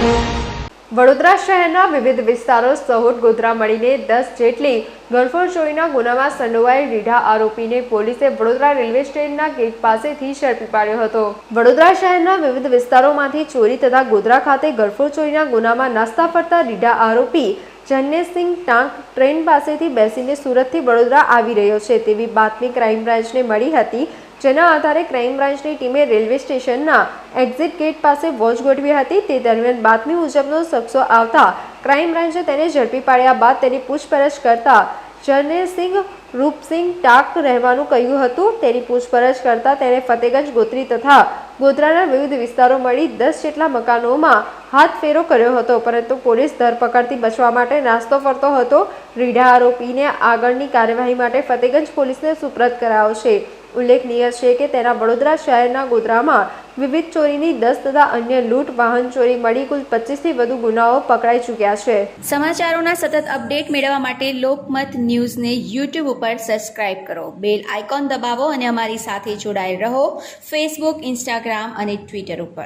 વડોદરા શહેરના વિવિધ વિસ્તારો સહોટ ગોધરા મળીને દસ જેટલી ગરફોડ ચોરીના ગુનામાં સંડોવાયેલ રીઢા આરોપીને પોલીસે વડોદરા રેલવે સ્ટેશનના ગેટ પાસેથી ઝડપી પાડ્યો હતો. વડોદરા શહેરના વિવિધ વિસ્તારોમાંથી ચોરી તથા ગોધરા ખાતે ગરફોડ ચોરીના ગુનામાં નાસ્તા ફરતા રીઢા આરોપી જન્નેસિંહ ટાંક ટ્રેન પાસેથી બેસીને સુરતથી વડોદરા આવી રહ્યો છે તેવી બાતમી ક્રાઇમ બ્રાન્ચને મળી હતી જેના આધારે ક્રાઇમ બ્રાન્ચની ટીમે રેલવે સ્ટેશનના એક્ઝિટ ગેટ પાસે વોચ ગોઠવી હતી. તે દરમિયાન બાતમી મુજબનો શખ્સો આવતા ક્રાઇમ બ્રાન્ચે તેને ઝડપી પાડ્યા બાદ તેની પૂછપરછ કરતા જરનેરસિંહ રૂપસિંહ ટાક રહેવાનું કહ્યું હતું. તેની પૂછપરછ કરતા તેણે ફતેગંજ, ગોત્રી તથા ગોધરાના વિવિધ વિસ્તારો મળી દસ જેટલા મકાનોમાં હાથ ફેરો કર્યો હતો. પરંતુ પોલીસ ધરપકડથી બચવા માટે નાસ્તો ફરતો હતો. રીઢા આરોપીને આગળની કાર્યવાહી માટે ફતેગંજ પોલીસને સુપ્રત કરાયો છે. ઉલ્લેખનીય છે કે તેના વડોદરા શહેરના ગોધરામાં વિવિધ ચોરીની દસ તથા અન્ય લૂંટ વાહન ચોરી મળી કુલ પચીસથી વધુ ગુનાઓ પકડાઈ ચૂક્યા છે. સમાચારોના સતત અપડેટ મેળવવા માટે લોકમત ન્યૂઝને યુટ્યુબ ઉપર સબસ્ક્રાઇબ કરો. બેલ આઇકોન દબાવો અને અમારી સાથે જોડાયેલ રહો. ફેસબુક ઇન્સ્ટાગ્રામ અને ટ્વિટર ઉપર.